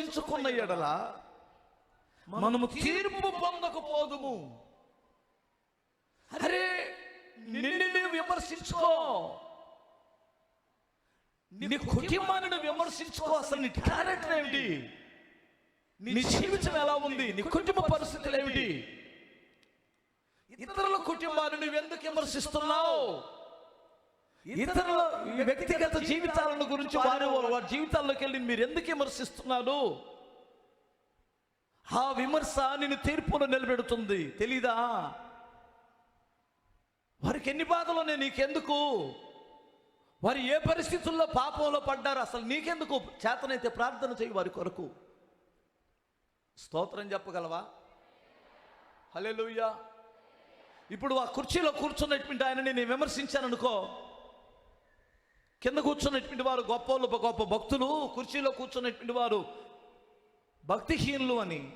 విమర్శించుకున్న ఎడల మనము తీర్పు పొందకపోదుము. అరే నిన్ను విమర్శించుకో. నీ కుటుంబాన్ని విమర్శించుకో. అసలు నీ క్యారెక్టర్ ఏమిటి? నీ జీవితం ఎలా ఉంది? నీ కుటుంబ పరిస్థితులు ఏమిటి? ఇతరుల కుటుంబాన్ని నువ్వు ఎందుకు విమర్శిస్తున్నావు? ఇతరుల వ్యక్తిగత జీవితాలను గురించి వారి వారి జీవితాల్లోకి వెళ్ళి మీరు ఎందుకు విమర్శిస్తున్నారు? ఆ విమర్శ నిన్ను తీర్పులో నిలబెడుతుంది. తెలీదా? వారికి ఎన్ని బాధలు నీకెందుకు? వారు ఏ పరిస్థితుల్లో పాపంలో పడ్డారు? అసలు నీకెందుకు చేతనైతే ప్రార్థన చేయి వారి కొరకు. స్తోత్రం చెప్పగలవా? హల్లెలూయా. ఇప్పుడు ఆ కుర్చీలో కూర్చున్నటువంటి ఆయనని నేను విమర్శించాను అనుకో కింద కూర్చున్నటువంటి వారు గొప్ప గొప్ప భక్తులు కుర్చీలో కూర్చున్నటువంటి వారు భక్తిహీనులు అని.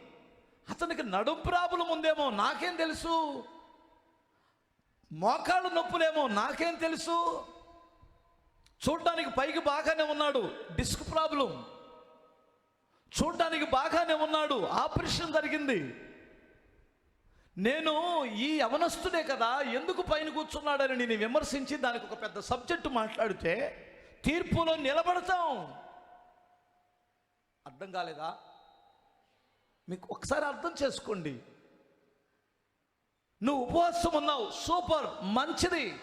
అతనికి నడుం ప్రాబ్లం ఉందేమో నాకేం తెలుసు? మోకాళ్ళ నొప్పులేమో నాకేం తెలుసు? చూడ్డానికి పైకి బాగానే ఉన్నాడు డిస్క్ ప్రాబ్లం. చూడ్డానికి బాగానే ఉన్నాడు ఆపరేషన్ జరిగింది. నేను ఈ అవనస్తుడే కదా ఎందుకు పైన కూర్చున్నాడని నేను విమర్శించి దానికి ఒక పెద్ద సబ్జెక్టు మాట్లాడితే తీర్పులో నిలబడతాం. అర్థం కాలేదా? మీకు ఒకసారి అర్థం చేసుకోండి. నువ్వు ఉపవాసం ఉన్నావు సూపర్ మంచిది.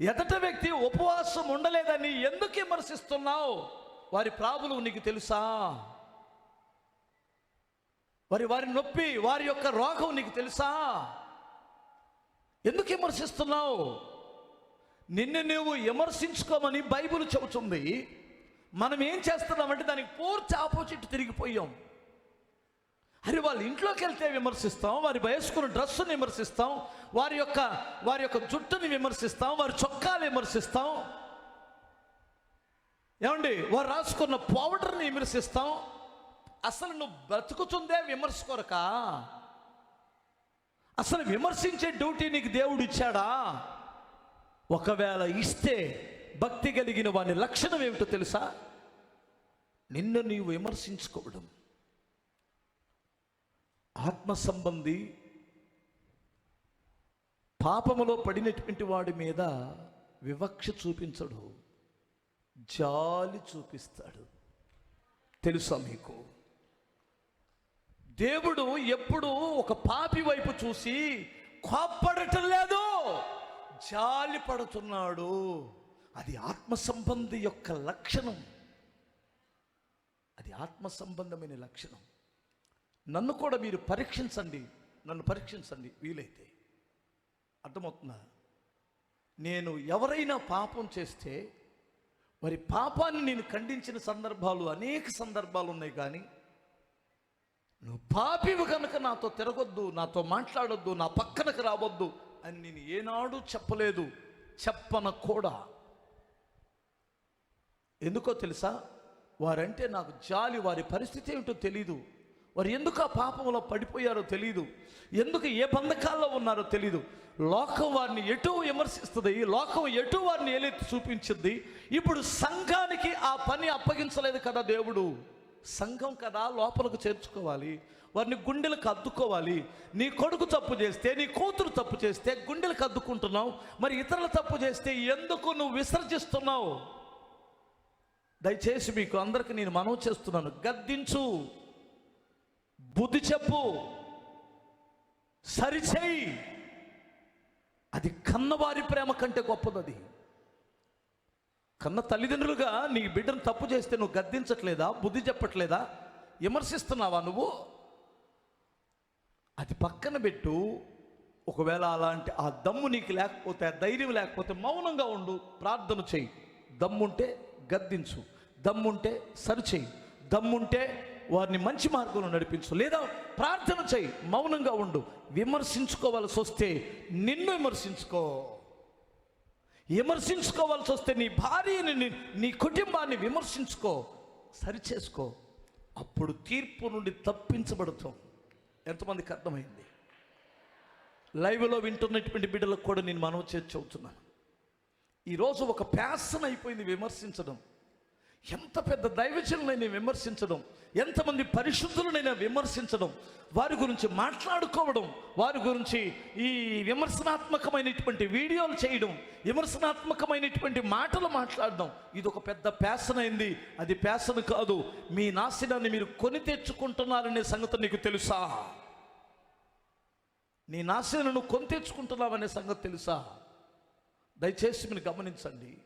ఎదట వ్యక్తి ఉపవాసం ఉండలేదని ఎందుకు విమర్శిస్తున్నావు? వారి ప్రాబ్లం నీకు తెలుసా? వారి వారి నొప్పి వారి యొక్క రోగం నీకు తెలుసా? ఎందుకు విమర్శిస్తున్నావు? నిన్ను నువ్వు విమర్శించుకోమని బైబిల్ చెబుతుంది. మనం ఏం చేస్తున్నామంటే దానికి పూర్తి ఆపోజిట్ తిరిగిపోయాం. అరే వాళ్ళ ఇంట్లోకి వెళ్తే విమర్శిస్తాం వారి వేసుకున్న డ్రెస్సుని విమర్శిస్తాం వారి యొక్క వారి యొక్క జుట్టుని విమర్శిస్తాం వారి చొక్కాలు విమర్శిస్తాం. ఏమండి? వారు రాసుకున్న పౌడర్ని విమర్శిస్తాం. అసలు నువ్వు బ్రతుకుతుందే విమర్శ కొరక? అసలు విమర్శించే డ్యూటీ నీకు దేవుడు ఇచ్చాడా? ఒకవేళ ఇస్తే భక్తి కలిగిన వాని లక్షణం ఏమిటో తెలుసా? నిన్ను నీవు విమర్శించుకోవడం. ఆత్మ సంబంధి పాపములో పడినటువంటి వాడి మీద వివక్ష చూపించడు. జాలి చూపిస్తాడు. తెలుసా మీకు? దేవుడు ఎప్పుడు ఒక పాపి వైపు చూసి కోప్పడటం లేదు జాలి పడుతున్నాడు. అది ఆత్మ సంబంధి యొక్క లక్షణం. అది ఆత్మ సంబంధమైన లక్షణం. నన్ను కూడా మీరు పరీక్షించండి. నన్ను పరీక్షించండి. వీలైతే. అర్థమవుతుందా? నేను ఎవరైనా పాపం చేస్తే మరి పాపాన్ని నేను ఖండించిన సందర్భాలు అనేక సందర్భాలు ఉన్నాయి కానీ నువ్వు పాపివు కనుక నాతో తిరగొద్దు నాతో మాట్లాడొద్దు నా పక్కనకు రావద్దు అని నేను ఏనాడు చెప్పలేదు చెప్పన కూడా. ఎందుకో తెలుసా? వారంటే నాకు జాలి వారి పరిస్థితి ఏమిటో తెలీదు. వారు ఎందుకు ఆ పాపంలో పడిపోయారో తెలియదు ఎందుకు ఏ బంధకాల్లో ఉన్నారో తెలియదు లోకం వారిని ఎటు విమర్శిస్తుంది లోకం ఎటు వారిని ఏలెత్తి చూపించింది. ఇప్పుడు సంఘానికి ఆ పని అప్పగించలేదు కదా దేవుడు. సంఘం కదా లోపలకు చేర్చుకోవాలి. వారిని గుండెలకు అద్దుకోవాలి. నీ కొడుకు తప్పు చేస్తే నీ కూతురు తప్పు చేస్తే గుండెలకు అద్దుకుంటున్నావు. మరి ఇతరుల తప్పు చేస్తే ఎందుకు నువ్వు విసర్జిస్తున్నావు? దయచేసి మీకు అందరికి నేను మనవి చేస్తున్నాను. గద్దించు. బుద్ధి చెప్పు. సరిచేయి. అది కన్నవారి ప్రేమ కంటే గొప్పది కన్న తల్లిదండ్రులుగా నీ బిడ్డను తప్పు చేస్తే నువ్వు గద్దించట్లేదా? బుద్ధి చెప్పట్లేదా? విమర్శిస్తున్నావా నువ్వు? అది పక్కన పెట్టు. ఒకవేళ అలాంటి ఆ దమ్ము నీకు లేకపోతే ఆ ధైర్యం లేకపోతే మౌనంగా ఉండు. ప్రార్థన చెయ్యి. దమ్ముంటే గద్దించు. దమ్ముంటే సరిచేయి దమ్ముంటే వారిని మంచి మార్గంలో నడిపించు. లేదా ప్రార్థన చేయి మౌనంగా ఉండు. విమర్శించుకోవాల్సి వస్తే నిన్ను విమర్శించుకో. విమర్శించుకోవాల్సి వస్తే నీ భార్యని నీ- కుటుంబాన్ని విమర్శించుకో సరిచేసుకో. అప్పుడు తీర్పు నుండి తప్పించబడతాం. ఎంతమందికి అర్థమైంది? లైవ్లో వింటున్నటువంటి బిడ్డలకు కూడా నేను మనం చేసి చెబుతున్నాను. ఈరోజు ఒక ప్యాసన్ అయిపోయింది విమర్శించడం. ఎంత పెద్ద దైవజనులైన విమర్శించడం ఎంతమంది పరిశుద్ధులనైనా విమర్శించడం వారి గురించి మాట్లాడుకోవడం వారి గురించి ఈ విమర్శనాత్మకమైనటువంటి వీడియోలు చేయడం విమర్శనాత్మకమైనటువంటి మాటలు మాట్లాడడం ఇది ఒక పెద్ద ప్యాసన్ అయింది. అది ప్యాసన్ కాదు. మీ నాశనాన్ని మీరు కొని తెచ్చుకుంటున్నారనే సంగతి నీకు తెలుసా? నీ నాశనను కొని తెచ్చుకుంటున్నావనే సంగతి తెలుసా? దయచేసి మీరు గమనించండి.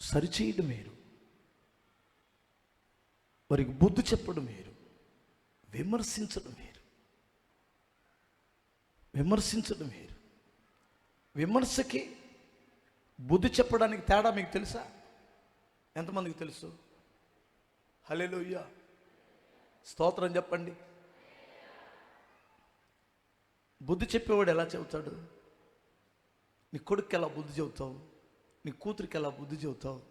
సరిచేయడం మీరు. వారికి బుద్ధి చెప్పడం మీరు విమర్శించడం మీరు విమర్శించడం మీరు విమర్శకి బుద్ధి చెప్పడానికి తేడా మీకు తెలుసా? ఎంతమందికి తెలుసు? హలేలుయ్య స్తోత్రం చెప్పండి. బుద్ధి చెప్పేవాడు ఎలా చెబుతాడు? నీ కొడుకు ఎలా బుద్ధి చెబుతావు? నీ కూతురికి ఎలా బుద్ధి చెబుతావు?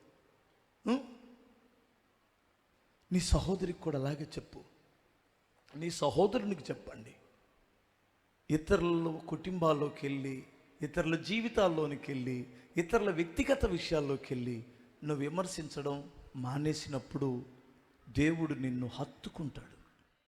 నీ సహోదరికి కూడా అలాగే చెప్పు. నీ సహోదరునికి చెప్పండి. ఇతరుల కుటుంబాల్లోకి వెళ్ళి ఇతరుల జీవితాల్లోనికి వెళ్ళి ఇతరుల వ్యక్తిగత విషయాల్లోకి వెళ్ళి నువ్వు విమర్శించడం మానేసినప్పుడు దేవుడు నిన్ను హత్తుకుంటాడు.